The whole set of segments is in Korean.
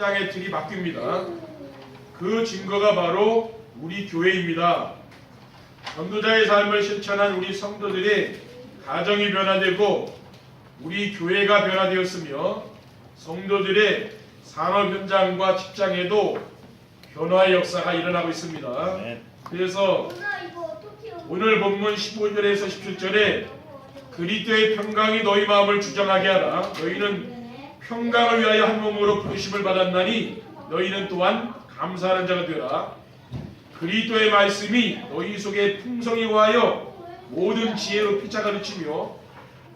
현장의 틀이 바뀝니다. 그 증거가 바로 우리 교회입니다. 전도자의 삶을 실천한 우리 성도들의 가정이 변화되고 우리 교회가 변화되었으며 성도들의 산업 현장과 직장에도 변화의 역사가 일어나고 있습니다. 네. 그래서 오늘 본문 15절에서 17절에 그리스도의 평강이 너희 마음을 주장하게 하라. 너희는 평강을 위하여 한 몸으로 부르심을 받았나니 너희는 또한 감사하는 자가 되라. 그리스도의 말씀이 너희 속에 풍성히 와하여 모든 지혜로 피차 가르치며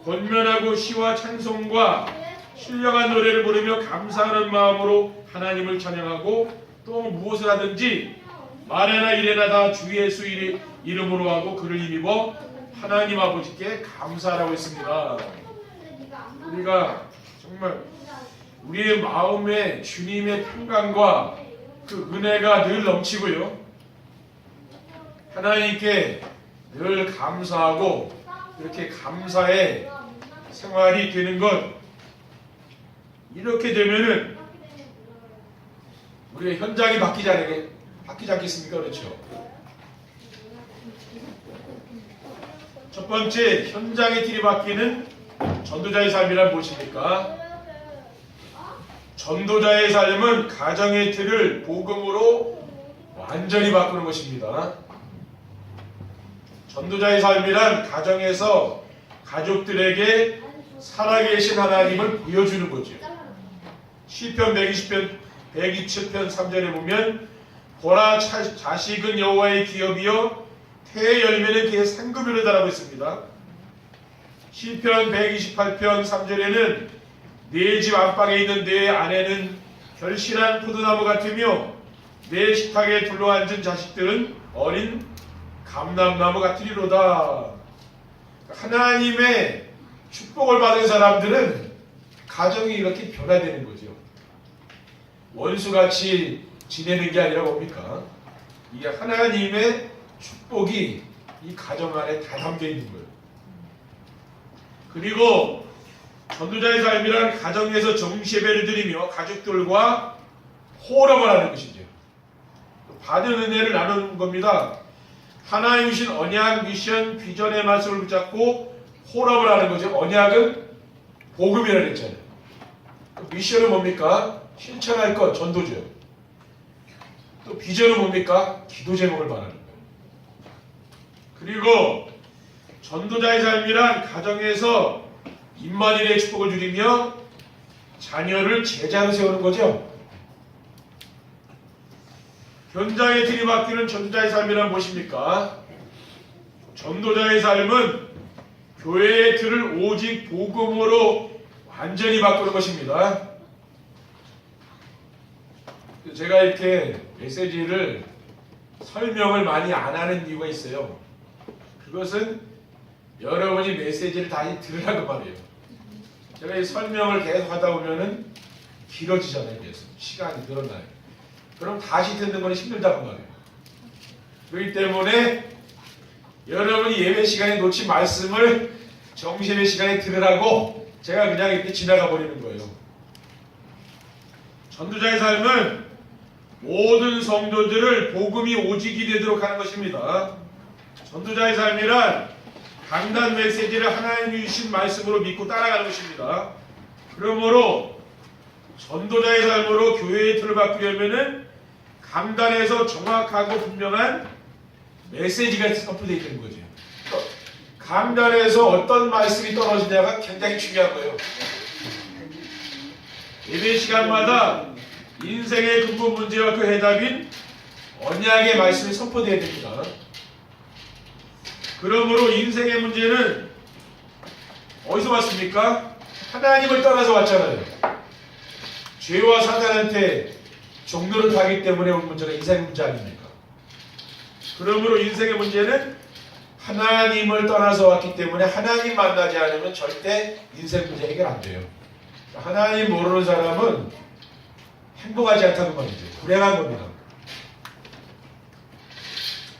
권면하고 시와 찬송과 신령한 노래를 부르며 감사하는 마음으로 하나님을 찬양하고 또 무엇을 하든지 말에나 이래나 다 주 예수 이- 이름으로 하고 그를 힘입어 하나님 아버지께 감사하라고 했습니다. 우리가 정말 우리의 마음에 주님의 평강과 그 은혜가 늘 넘치고요. 하나님께 늘 감사하고 이렇게 감사의 생활이 되는 것 이렇게 되면은 우리의 현장이 바뀌지 않게 바뀌지 않겠습니까? 그렇죠. 첫 번째 현장의 틀이 바뀌는 전도자의 삶이란 무엇입니까? 전도자의 삶은 가정의 틀을 복음으로 완전히 바꾸는 것입니다. 전도자의 삶이란 가정에서 가족들에게 살아계신 하나님을 보여주는 거죠. 시편 120편 127편 3절에 보면 보라 차- 자식은 여호와의 기업이요 태의 열매는 그의 상급이로다라고 했습니다. 시편 128편 3절에는 내집 안방에 있는 내 아내는 결실한 포도나무 같으며 내 식탁에 둘러앉은 자식들은 어린 감람나무 같으리로다. 하나님의 축복을 받은 사람들은 가정이 이렇게 변화되는 거죠. 원수같이 지내는 게 아니라 뭡니까? 이게 하나님의 축복이 이 가정 안에 다 담겨 있는 거예요. 그리고 전도자의 삶이란 가정에서 정시예배를 드리며 가족들과 호흡을 하는 것이죠. 받은 은혜를 나누는 겁니다. 하나님 주신 언약, 미션, 비전의 말씀을 붙잡고 호흡을 하는 거죠. 언약은 복음이라 그랬잖아요. 그 미션은 뭡니까? 실천할 것, 전도죠. 또 비전은 뭡니까? 기도 제목을 말하는 거예요. 그리고 전도자의 삶이란 가정에서 임마누엘의 축복을 누리며 자녀를 제자로 세우는 거죠. 현장의 틀이 바뀌는 전도자의 삶이란 무엇입니까? 전도자의 삶은 교회의 틀을 오직 복음으로 완전히 바꾸는 것입니다. 제가 이렇게 메시지를 설명을 많이 안 하는 이유가 있어요. 그것은 여러분이 메시지를 다시 들으라고 말이에요. 제가 이 설명을 계속 하다 보면은 길어지잖아요. 계속 시간이 늘어나요. 그럼 다시 듣는 건 힘들다고 말이에요. 그렇기 때문에 여러분이 예배 시간에 놓친 말씀을 정시예배 시간에 들으라고 제가 그냥 이렇게 지나가 버리는 거예요. 전도자의 삶은 모든 성도들을 복음이 오직이 되도록 하는 것입니다. 전도자의 삶이란 강단 메시지를 하나님이 주신 말씀으로 믿고 따라가는 것입니다. 그러므로 전도자의 삶으로 교회의 틀을 바꾸려면은 강단에서 정확하고 분명한 메시지가 선포되어 있는 거죠. 강단에서 어떤 말씀이 떨어지냐가 굉장히 중요한 거예요. 예배 시간마다 인생의 근본 문제와 그 해답인 언약의 말씀이 선포되어야 됩니다. 그러므로 인생의 문제는 어디서 왔습니까? 하나님을 떠나서 왔잖아요. 죄와 사단한테 종로를 가기 때문에 온 문제가 인생의 문제 아닙니까? 그러므로 인생의 문제는 하나님을 떠나서 왔기 때문에 하나님 만나지 않으면 절대 인생 문제 해결 안 돼요. 하나님 모르는 사람은 행복하지 않다는 말이죠. 불행한 겁니다.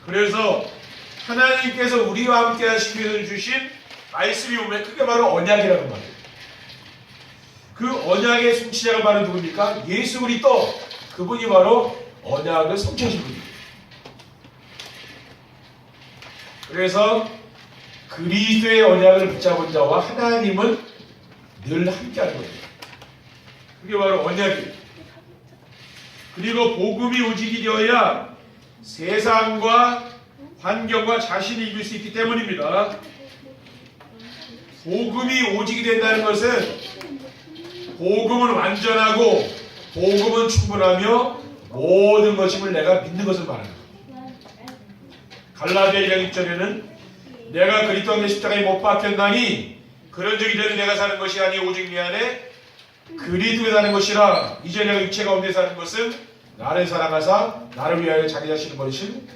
그래서 하나님께서 우리와 함께 하시기 위해 주신 말씀이 오면 그게 바로 언약이라는 말이에요. 그 언약의 성취자가 바로 누굽니까? 예수 그리스도 그분이 바로 언약을 성취하신 분입니다. 그래서 그리스도의 언약을 붙잡은 자와 하나님은 늘 함께하는 거예요. 그게 바로 언약이에요. 그리고 복음이 오직이 되어야 세상과 환경과 자신이 이길 수 있기 때문입니다. 복음이 오직이 된다는 것은 복음은 완전하고 복음은 충분하며 모든 것임을 내가 믿는 것을 거예요. 갈라디아 1장 1절에는 내가 그리스도 안에 십자가에 못 박혔나니 그런 적이 되는 내가 사는 것이 아니 오직 내 안에 그리스도에 사는 것이라 이제 내가 육체 가운데 사는 것은 나를 사랑하사 나를 위하여 자기 자신을 버리신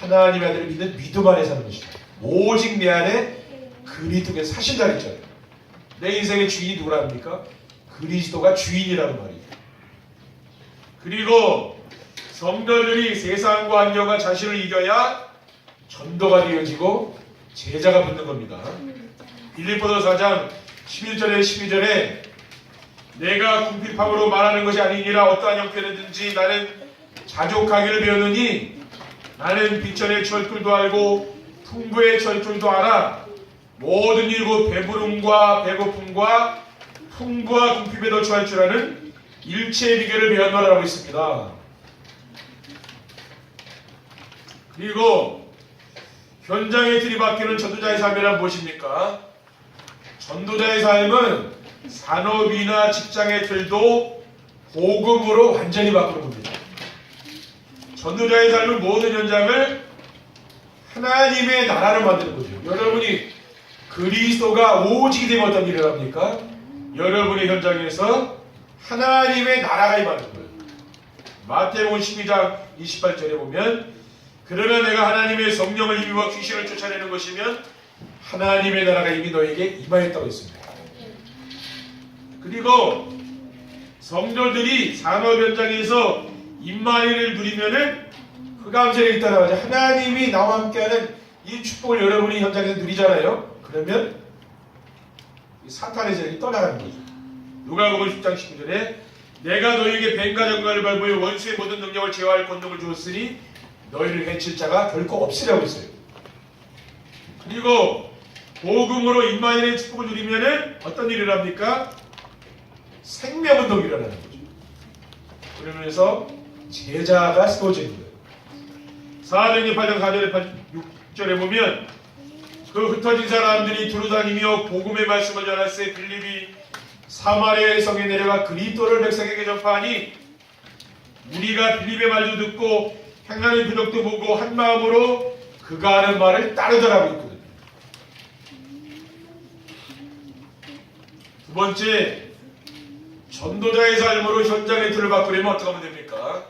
하나님의 아들을 믿는 믿음 안에 사는 것이다. 오직 내 안에 그리스도께 사신다 그랬잖아요. 내 인생의 주인이 누구랍니까? 그리스도가 주인이라는 말이에요. 그리고 성도들이 세상과 환경과 자신을 이겨야 전도가 되어지고 제자가 붙는 겁니다. 빌립보서 4장 11절에 12절에 내가 궁핍함으로 말하는 것이 아니니라 어떠한 형편이든지 나는 자족하기를 배웠느니 나는 비천의 철줄도 알고 풍부의 철줄도 알아 모든 일고 배부름과 배고픔과 풍부와 궁핍에 도 처할 줄 아는 일체의 비결을 배웠노라고 있습니다. 그리고 현장에 들이박히는 전도자의 삶이란 무엇입니까? 전도자의 삶은 산업이나 직장의 틀도 복음으로 완전히 바꾸는 겁니다. 전도자의 삶은 모든 현장을 하나님의 나라를 만드는 거죠. 여러분이 그리스도가 오직이 되면 어떤 일을 합니까? 여러분의 현장에서 하나님의 나라가 임하는 거예요. 마태복음 12장 28절에 보면 그러나 내가 하나님의 성령을 힘입어 귀신을 쫓아내는 것이면 하나님의 나라가 이미 너에게 임하였다고 했습니다. 그리고 성도들이 산업 현장에서 임마이를 누리면은 흑암세력이 있다라고 하죠. 하나님이 나와 함께하는 이 축복을 여러분이 현장에서 누리잖아요. 그러면 이 사탄의 세력이 떠나가는 거죠. 누가복음 10장 19절에 내가 너희에게 뱀과 정갈을 밟으며 원수의 모든 능력을 제어할 권능을 주었으니 너희를 해칠 자가 결코 없으라고 했어요. 그리고 복음으로 임마일의 축복을 누리면은 어떤 일을 합니까? 생명운동이 일어나는 거죠. 그러면서 제자가 세워지는 거예요. 사도행전 8장 4절에 6절에 보면 그 흩어진 사람들이 두루다니며 복음의 말씀을 전할세 빌립이 사마리아의 성에 내려가 그리스도를 백성에게 전파하니 우리가 빌립의 말도 듣고 행하는 표적도 보고 한 마음으로 그가 하는 말을 따르더라고 있거든요. 두 번째 전도자의 삶으로 현장의 틀을 바꾸려면 어떻게 하면 됩니까?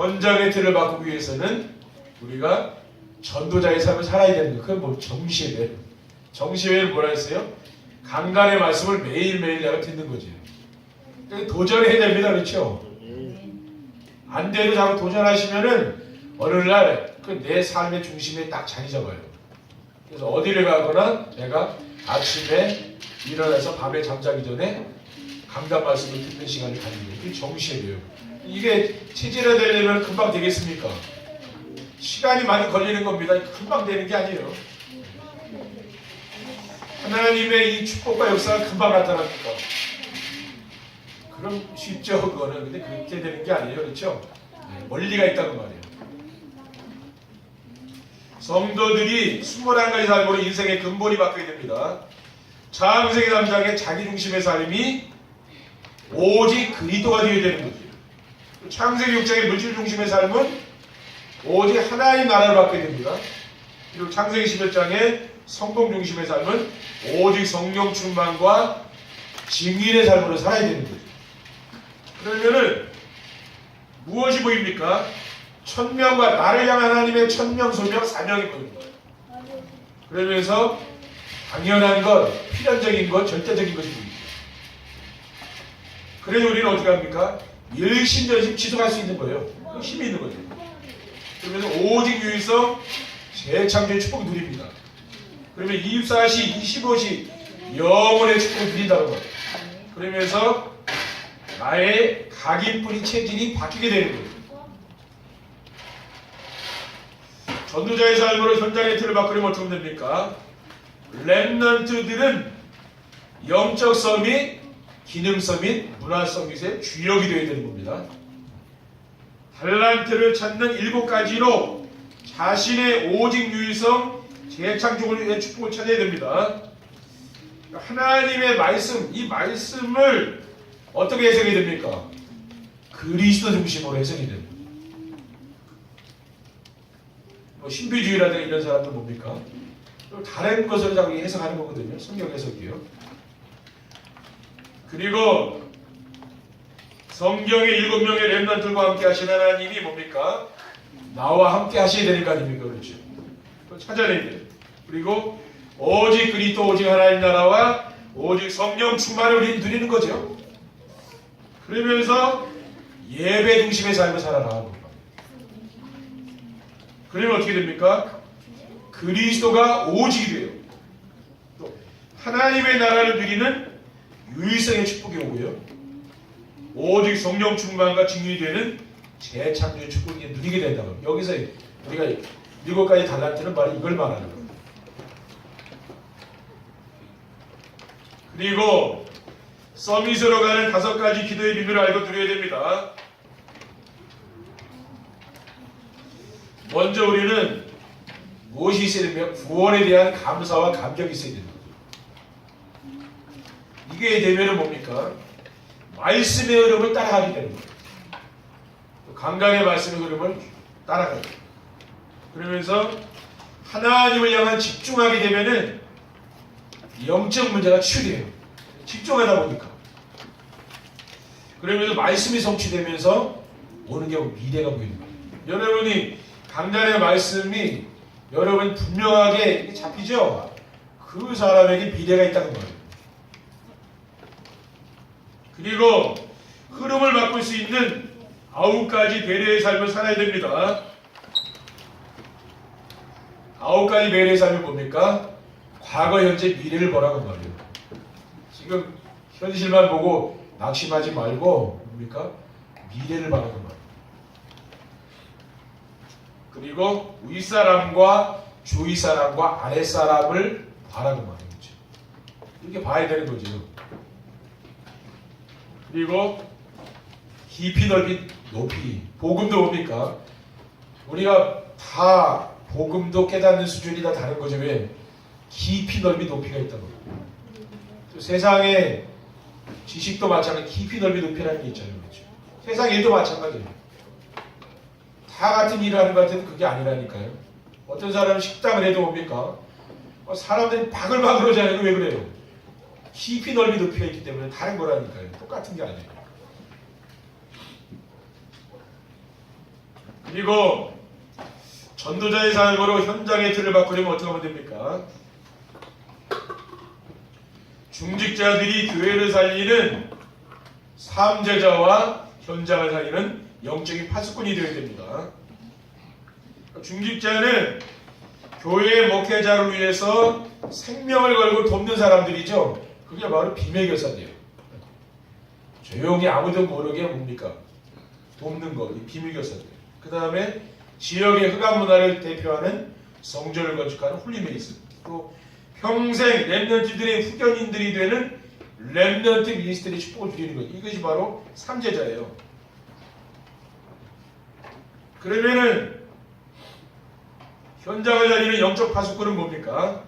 현장의 틀을 바꾸기 위해서는 우리가 전도자의 삶을 살아야 되는 거예요. 그건 뭐 정시예배. 정시예배는 뭐라 했어요? 강간의 말씀을 매일매일 내가 듣는 거지. 도전해야 됩니다. 그렇죠? 안 돼도 자꾸 도전하시면은 어느 날 그 내 삶의 중심에 딱 자리 잡아요. 그래서 어디를 가거나 내가 아침에 일어나서 밤에 잠자기 전에 강단 말씀을 듣는 시간을 가지는. 그게 정시예배예요. 이게 체질화 되려면 금방 되겠습니까? 시간이 많이 걸리는 겁니다. 금방 되는 게 아니에요. 하나님의 이 축복과 역사가 금방 나타납니까? 그럼 쉽죠, 그거는. 근데 그렇게 되는 게 아니에요. 그렇죠? 네, 원리가 있다는 말이에요. 성도들이 21가지 삶으로 인생의 근본이 바뀌게 됩니다. 창세기 3장의 자기 중심의 삶이 오직 그리스도가 되어야 되는 거죠. 창세기 6장의 물질 중심의 삶은 오직 하나님 나라를 받게 됩니다. 그리고 창세기 11장의 성공 중심의 삶은 오직 성령 충만과 증인의 삶으로 살아야 거죠. 그러면은 무엇이 보입니까? 천명과 나를 향한 하나님의 천명, 소명, 사명이 보입니다. 그러면서 당연한 것, 필연적인 것, 절대적인 것이 보입니다. 그래서 우리는 어떻게 합니까? 일심전심 지속할 수 있는 거예요. 그 힘이 있는 거죠. 그러면서 오직 유일성 재창조의 축복을 누립니다. 그러면 24시, 25시 영혼의 축복을 드린다는 거예요. 그러면서 나의 각인뿌리 체질이 바뀌게 되는 거예요. 전도자의 삶으로 현장의 틀을 바꾸려면 어떻게 됩니까? 랩넌트들은 영적 서밋, 기능 서밋, 문화 서밋의 주역이 되어야 되는 겁니다. 달란트를 찾는 일곱 가지로 자신의 오직 유일성, 재창조를 위해 축복을 찾아야 됩니다. 하나님의 말씀, 이 말씀을 어떻게 해석이 됩니까? 그리스도 중심으로 해석이 됩니다. 뭐 신비주의라든가 이런 사람들 뭡니까? 다른 것을 자꾸 해석하는 거거든요. 성경 해석이요. 그리고 성경의 일곱 명의 렘넌트들과 함께 하신 하나님이 뭡니까? 나와 함께 하셔야 거 아닙니까? 그렇죠. 찾아내야 돼요. 그리고 오직 그리스도 오직 하나님 나라와 오직 성령 충만을 우리 누리는 거죠. 그러면서 예배 중심의 삶을 살아라. 그러면 어떻게 됩니까? 그리스도가 오직이 돼요. 또 하나님의 나라를 누리는 유일성의 축복이 오고요. 오직 성령 충만과 증인이 되는 재창조의 축복이 누리게 된다고. 여기서 우리가 일곱 가지 달란트는 바로 이걸 말하는 거예요. 그리고 서밋으로 가는 다섯 가지 기도의 비밀을 알고 드려야 됩니다. 먼저 우리는 무엇이 있어야 되면 구원에 대한 감사와 감격이 있어야 된다. 이게 되면은 뭡니까? 말씀의 흐름을 따라가게 되는 거예요. 강강의 말씀의 흐름을 따라가요. 그러면서 하나님을 향한 집중하게 되면은 영적 문제가 치유돼요. 집중하다 보니까. 그러면서 말씀이 성취되면서 오는 게 미래가 보이는 거예요. 여러분이 강단의 말씀이 여러분 분명하게 잡히죠? 그 사람에게 미래가 있다는 거예요. 그리고 흐름을 바꿀 수 있는 아홉 가지 배려의 삶을 살아야 됩니다. 아홉 가지 배려의 삶이 뭡니까? 과거, 현재, 미래를 보라는 말이에요. 지금 현실만 보고 낙심하지 말고 뭡니까? 미래를 바라는 말이에요. 그리고 윗사람과 주위사람과 아랫사람을 바라는 말이죠. 이렇게 봐야 되는 거죠. 그리고 깊이 넓이 높이 복음도 뭡니까? 우리가 다 복음도 깨닫는 수준이 다 다른 거죠. 왜? 깊이 넓이 높이가 있다고. 세상에 지식도 마찬가지 깊이 넓이 높이라는 게 있잖아요. 그렇죠? 세상 일도 마찬가지예요. 다 같은 일을 하는 것 같아도 그게 아니라니까요. 어떤 사람은 식당을 해도 뭡니까? 어, 사람들이 바글바글 하잖아요. 왜 그래요? 깊이 넓이 높이가 있기 때문에 다른 거라니까요. 똑같은 게 아니에요. 그리고 전도자의 삶으로 현장의 틀을 바꾸려면 어떻게 하면 됩니까? 중직자들이 교회를 살리는 삼제자와 현장을 살리는 영적인 파수꾼이 되어야 됩니다. 중직자는 교회 목회자를 위해서 생명을 걸고 돕는 사람들이죠. 그게 바로 비밀교사인데요. 조용히 아무도 모르게 뭡니까? 돕는 거, 이 비밀교사들. 그 다음에 지역의 흑암 문화를 대표하는 성전을 건축하는 홀리메이스. 또 평생 랩런트들의 후견인들이 되는 랩런트 미니스트리 축복을 드리는 것. 이것이 바로 삼제자예요. 그러면은 현장을 다니는 영적 파수꾼은 뭡니까?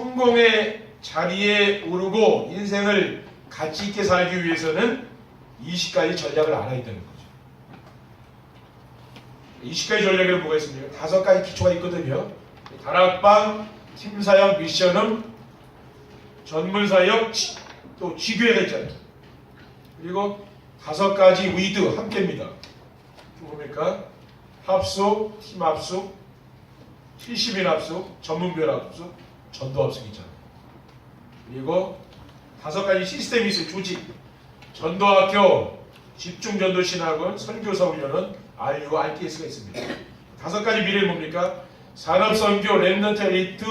성공의 자리에 오르고 인생을 가치 있게 살기 위해서는 20가지 전략을 알아야 되는 거죠. 20가지 전략에는 뭐가 있습니까? 다섯 가지 기초가 있거든요. 다락방, 팀사역, 미션음, 전문사역, 지- 또 지교회가 있잖아요. 그리고 다섯 가지 위드 함께입니다. 뭡니까? 합숙, 팀 합숙, 70인 합숙, 전문별 합숙, 전도 합숙 있잖아요. 그리고 다섯 가지 시스템이 있어요. 조직. 전도학교, 집중전도 신학원, 선교사 훈련은 RU, RTS가 있습니다. 다섯 가지 미래는 뭡니까? 산업선교, 랩넌트 엘리트,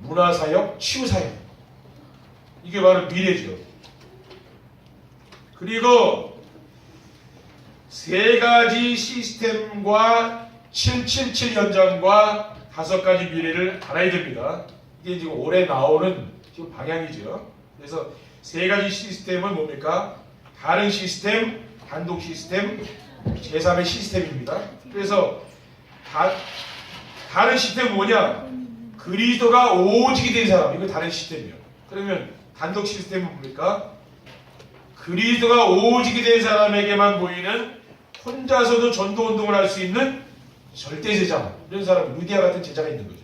문화사역, 치유사역. 이게 바로 미래죠. 그리고 세 가지 시스템과 777 현장과 다섯 가지 미래를 알아야 됩니다. 이게 지금 올해 나오는 지금 방향이죠. 그래서 세 가지 시스템은 뭡니까? 다른 시스템, 단독 시스템, 제3의 시스템입니다. 그래서 다, 다른 시스템은 뭐냐? 그리스도가 오직이 된 사람, 이거 다른 시스템이에요. 그러면 단독 시스템은 뭡니까? 그리스도가 오직이 된 사람에게만 보이는 혼자서도 전도 운동을 할 수 있는 절대 제자 이런 사람 루디아 같은 제자가 있는 거죠.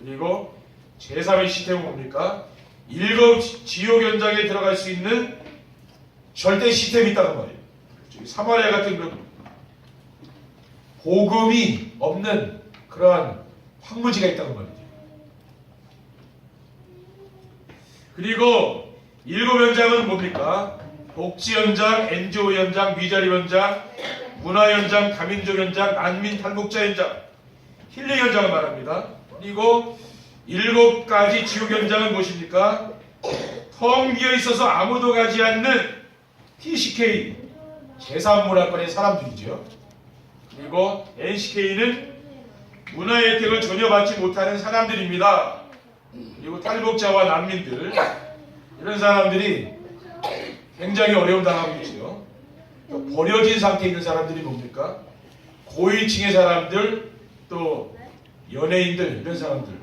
그리고 제3의 시스템은 뭡니까? 일곱 지옥 현장에 들어갈 수 있는 절대 시스템이 있다는 말이에요. 저기 사마리아 같은 그런 복음이 없는 그러한 황무지가 있다는 말이죠. 그리고 일곱 현장은 뭡니까? 복지 현장, NGO 현장, 미자리 현장, 문화 현장, 다민족 현장, 난민 탈북자 현장, 힐링 현장을 말합니다. 그리고 일곱 가지 지옥 현장은 무엇입니까? 텅 비어 있어서 아무도 가지 않는 TCK 제3문화권의 사람들이죠. 그리고 NCK는 문화의 혜택을 전혀 받지 못하는 사람들입니다. 그리고 탈북자와 난민들 이런 사람들이 굉장히 어려움 당하고. 또 버려진 상태에 있는 사람들이 뭡니까? 고위층의 사람들 또 연예인들 이런 사람들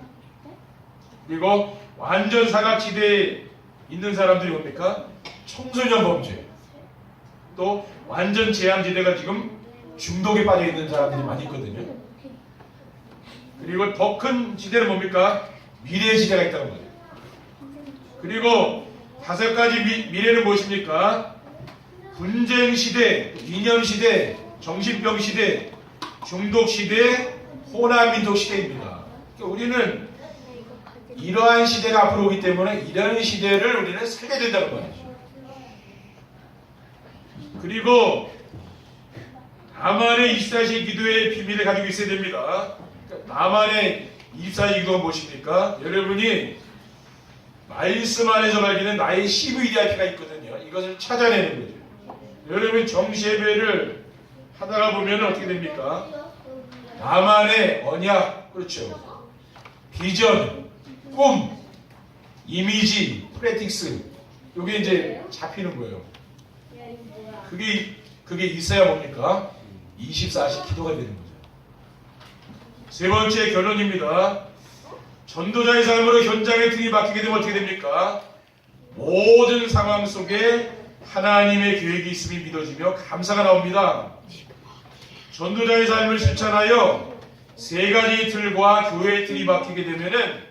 그리고 완전 사각지대에 있는 사람들이 뭡니까? 청소년 범죄 또 완전 재앙지대가 지금 중독에 빠져 있는 사람들이 많이 있거든요. 그리고 더 큰 지대는 뭡니까? 미래 지대가 있다는 거예요. 그리고 다섯 가지 미, 미래는 무엇입니까? 분쟁 시대, 이념 시대, 정신병 시대, 중독 시대, 호남 민족 시대입니다. 그러니까 우리는 이러한 시대가 앞으로 오기 때문에 이런 시대를 우리는 살게 된다는 거죠. 그리고 나만의 24시 기도의 비밀을 가지고 있어야 됩니다. 그러니까 나만의 24시 기도가 무엇입니까? 여러분이 말씀 안에서 발견된 나의 CVDIP가 있거든요. 이것을 찾아내는 거죠. 여러분 정시 예배를 하다가 보면 어떻게 됩니까? 나만의 언약, 그렇죠. 비전, 꿈, 이미지, 프레틱스, 이게 이제 잡히는 거예요. 그게 그게 있어야 뭡니까? 24시 기도가 되는 거죠. 세 번째 결론입니다. 전도자의 삶으로 현장의 틀이 바뀌게 되면 어떻게 됩니까? 모든 상황 속에 하나님의 계획이 있음이 믿어지며 감사가 나옵니다. 전도자의 삶을 실천하여 세 가지 틀과 교회의 틀이 바뀌게 되면은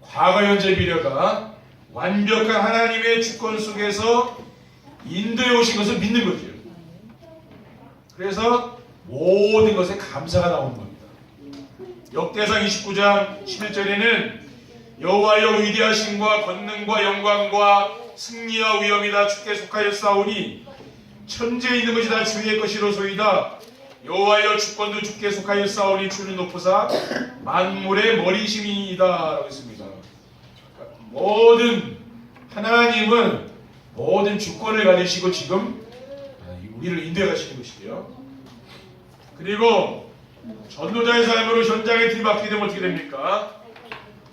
과거, 현재, 미래가 완벽한 하나님의 주권 속에서 인도해 오신 것을 믿는 거죠. 그래서 모든 것에 감사가 나오는 겁니다. 역대상 29장 11절에는 여호와여 위대하심과 권능과 영광과 승리와 위엄이 다 주께 속하였사오니 천지에 있는 것이 다 주의 것이로소이다. 여호와여 주권도 주께 속하였사오니 주는 높으사 만물의 머리심이다라고 했습니다. 모든 하나님은 모든 주권을 가지시고 지금 우리를 인도해 가시는 것이고요. 그리고 전도자의 삶으로 현장에 뒤바뀌게 되면 어떻게 됩니까?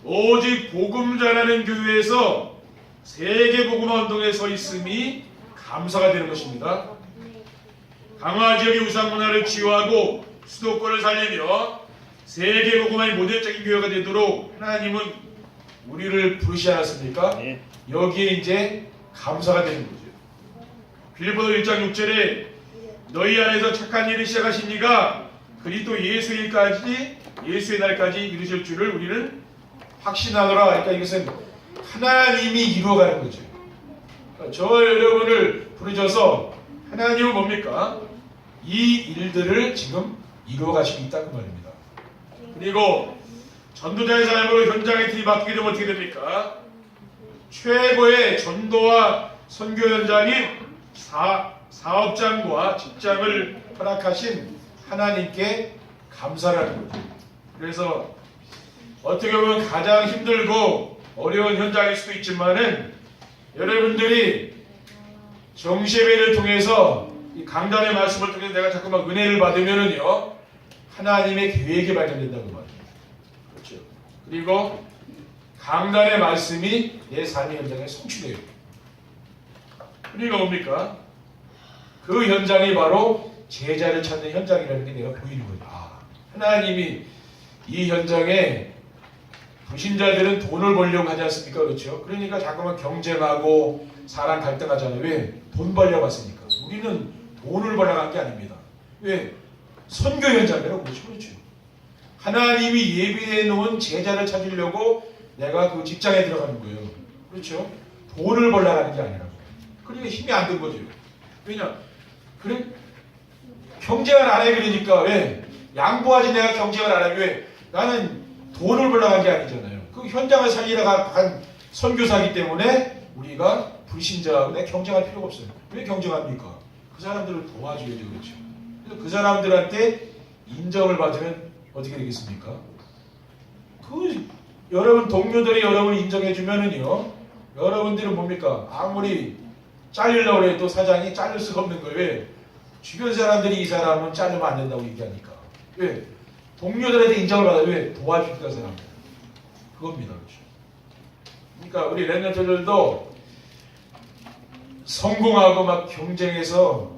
오직 복음 전하는 교회에서 세계 복음화 운동에 서 있음이 감사가 되는 것입니다. 강화 지역의 우상 문화를 치유하고 수도권을 살리며 세계 복음화의 모델적인 교회가 되도록 하나님은 우리를 부르시 않았습니까? 네. 여기에 이제 감사가 되는 거죠. 빌보도 1장 6절에 너희 안에서 착한 일을 시작하신 이가 그리스도 예수일까지 예수의 날까지 이루실 줄을 우리는 확신하노라. 그러니까 이것은 하나님이 이루어가는 거죠. 그러니까 저 여러분을 부르셔서 하나님은 뭡니까? 이 일들을 지금 이루어 가시고 있다는 말입니다. 그리고 전도자의 삶으로 현장에 들이바뀌게 되면 어떻게 됩니까? 최고의 전도와 선교 현장인 사, 사업장과 직장을 허락하신 하나님께 감사를 하는 거죠. 그래서 어떻게 보면 가장 힘들고 어려운 현장일 수도 있지만은 여러분들이 정시회를 통해서 이 강단의 말씀을 통해서 내가 자꾸만 은혜를 받으면은요 하나님의 계획이 발견된다고 말이에요. 그렇죠. 그리고 강단의 말씀이 내 삶의 현장에 성취돼요. 그러니까 뭡니까? 그 현장이 바로 제자를 찾는 현장이라는 게 내가 보이는 거죠. 아, 하나님이 이 현장에 불신자들은 돈을 벌려고 하지 않습니까? 그렇죠? 그러니까 자꾸만 경쟁하고 사람 갈등하잖아요. 왜? 돈 벌려고 왔으니까. 우리는 돈을 한게 아닙니다. 왜? 선교 현장이라고 그렇죠. 그렇죠. 하나님이 예비해 놓은 제자를 찾으려고 내가 그 직장에 들어가는 거예요. 그렇죠? 돈을 하는 게 아니라고. 그러니까 힘이 안 든 거죠. 왜냐? 그래? 경쟁을 안 해, 그러니까. 왜? 양보하지 내가 경쟁을 안 해. 왜? 나는 돈을 한게 아니잖아요. 그 현장을 살리러 간 선교사기 때문에 우리가 불신자하고 내 경쟁할 필요가 없어요. 왜 경쟁합니까? 그 사람들을 도와줘야죠. 그렇죠. 그래서 그 사람들한테 인정을 받으면 어떻게 되겠습니까? 그 여러분 동료들이 여러분을 인정해 주면은요. 여러분들은 뭡니까? 아무리 잘리려고 해도 사장이 자를 수가 없는 거예요. 왜? 주변 사람들이 이 사람은 자르면 안 된다고 얘기하니까. 왜? 동료들한테 인정을 받아요. 왜? 도와주니까 사람들. 그겁니다. 그렇죠. 그러니까 우리 랩런트들도 성공하고 막 경쟁해서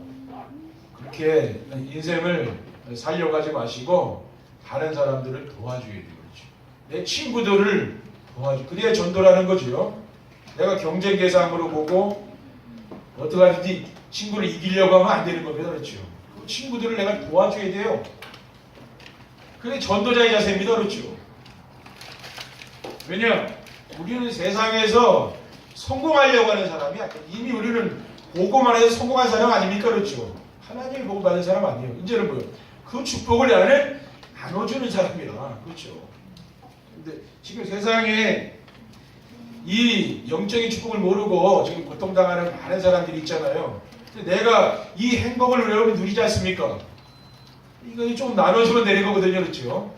그렇게 인생을 살려고 하지 마시고 다른 사람들을 도와줘야. 그렇죠. 내 친구들을 도와줘. 그래야 전도라는 거죠. 내가 경쟁 대상으로 보고 어떻게 하든지 친구를 이기려고 하면 안 되는 겁니다. 그렇죠. 그 친구들을 내가 도와줘야 돼요. 그게 전도자의 자세입니다. 그렇죠. 왜냐? 우리는 세상에서 성공하려고 하는 사람이 아니야. 이미 우리는 보고만 해서 성공한 사람 아닙니까? 그렇죠. 하나님이 보고 받은 사람 아니에요. 이제는 뭐요? 그 축복을 나는 나눠주는 사람이라. 그렇죠. 근데 지금 세상에 이 영적인 축복을 모르고 지금 고통당하는 많은 사람들이 있잖아요. 근데 내가 이 행복을 여러분 누리지 않습니까? 이거 좀 나눠주면 되는 거거든요. 그렇죠?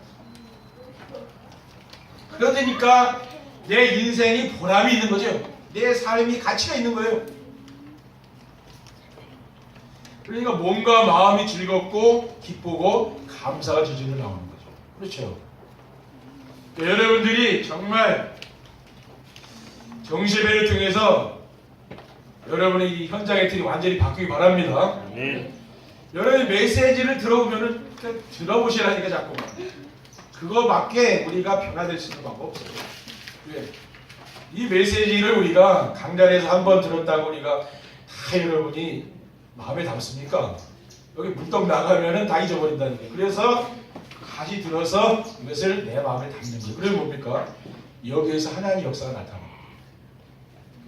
그러니까 내 인생이 보람이 있는 거죠. 내 삶이 가치가 있는 거예요. 그러니까 몸과 마음이 즐겁고 기쁘고 감사가 지지로 나오는 거죠. 그렇죠. 그러니까 여러분들이 정말 정시배를 통해서 여러분의 이 현장의 틀이 완전히 바뀌기 바랍니다. 네. 여러분 메시지를 들어보면은 그냥 들어보시라니까 자꾸만. 그거밖에 우리가 변화될 수 있는 방법 없어요. 왜? 이 메시지를 우리가 강단에서 한 번 들었다고 우리가 다 여러분이 마음에 담습니까? 여기 문떡 나가면은 다 잊어버린다는 거예요. 그래서 다시 들어서 이것을 내 마음에 담는 거예요. 그러면 뭡니까? 여기에서 하나님의 역사가 나타납니다.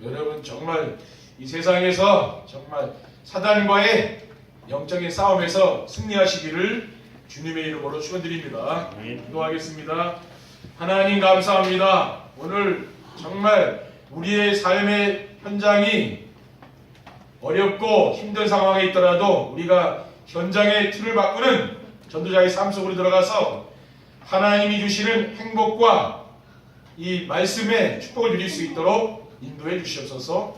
여러분 정말 이 세상에서 정말 사단과의 영적인 싸움에서 승리하시기를 주님의 이름으로 축원드립니다. 기도하겠습니다. 하나님 감사합니다. 오늘 정말 우리의 삶의 현장이 어렵고 힘든 상황에 있더라도 우리가 현장의 틀을 바꾸는 전도자의 삶 속으로 들어가서 하나님이 주시는 행복과 이 말씀의 축복을 누릴 수 있도록 인도해 주시옵소서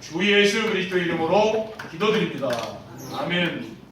주 예수 그리스도 이름으로 기도드립니다. 아멘.